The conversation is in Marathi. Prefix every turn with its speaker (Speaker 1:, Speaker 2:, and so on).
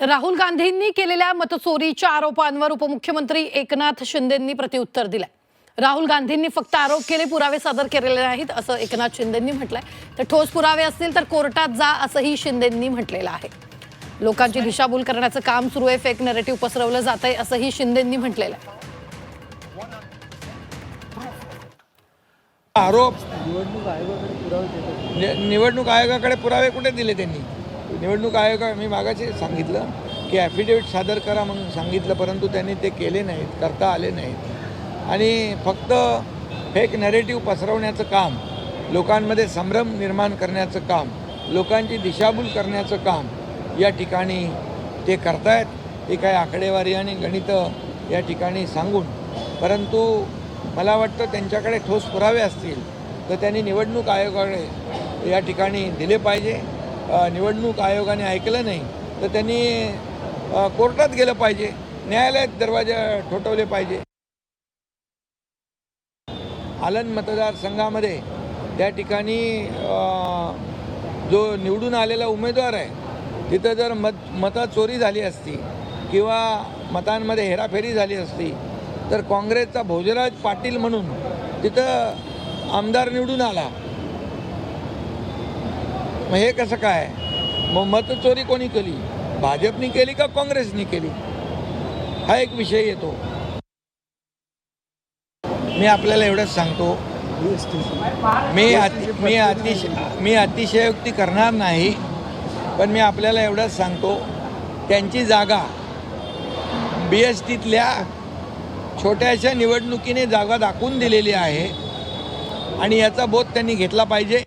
Speaker 1: तर राहुल गांधींनी केलेल्या मतचोरीच्या आरोपांवर उपमुख्यमंत्री एकनाथ शिंदेंनी प्रत्युत्तर दिलंय. राहुल गांधींनी फक्त आरोप केले पुरावे सादर केलेले नाहीत असं एकनाथ शिंदेंनी म्हटलंय. तर ठोस पुरावे असतील तर कोर्टात जा असंही शिंदेंनी म्हटलेलं आहे. लोकांची दिशाभूल करण्याचं काम सुरू आहे फेक नेरेटिव्ह पसरवलं जात आहे असंही शिंदेंनी म्हटलेलं आहे.
Speaker 2: आरोप.
Speaker 3: निवडणूक आयोगाकडे पुरावे
Speaker 2: नि- निवडणूक आयोगाकडे पुरावे कुठे दिले त्यांनी? निवडणूक आयोग मी मागाशी सांगितलं की ॲफिडेविट सादर करा म्हणून सांगितलं परंतु त्यांनी ते केले नाहीत करता आले नाहीत. आणि फक्त फेक नॅरेटिव्ह पसरवण्याचं काम लोकांमध्ये संभ्रम निर्माण करण्याचं काम लोकांची दिशाभूल करण्याचं काम या ठिकाणी ते करतायत हे काय आकडेवारी आणि गणितं या ठिकाणी सांगून. परंतु मला वाटतं त्यांच्याकडे ठोस पुरावे असतील तर त्यांनी निवडणूक आयोगाकडे या ठिकाणी दिले पाहिजे. निवडणूक आयोगाने ऐकलं नाही तर त्यांनी कोर्टात गेलं पाहिजे न्यायालयात दरवाजा ठोठवले पाहिजे. आलन मतदारसंघामध्ये त्या ठिकाणी जो निवडून आलेला उमेदवार आहे तिथं जर मत मतं चोरी झाली असती किंवा मतांमध्ये हेराफेरी झाली असती तर काँग्रेसचा भोजराज पाटील म्हणून तिथं आमदार निवडून आला. मग हे कसं काय? मग मतचोरी कोणी केली? भाजपनी केली का काँग्रेसनी केली? हा एक विषय येतो. मी आपल्याला एवढंच सांगतो. मी अति मी अतिशय मी अतिशयोक्ती करणार नाही पण मी आपल्याला एवढंच सांगतो. त्यांची जागा बी एस टीतल्या छोट्याशा निवडणुकीने जागा दाखवून दिलेली आहे. आणि याचा बोध त्यांनी घेतला पाहिजे.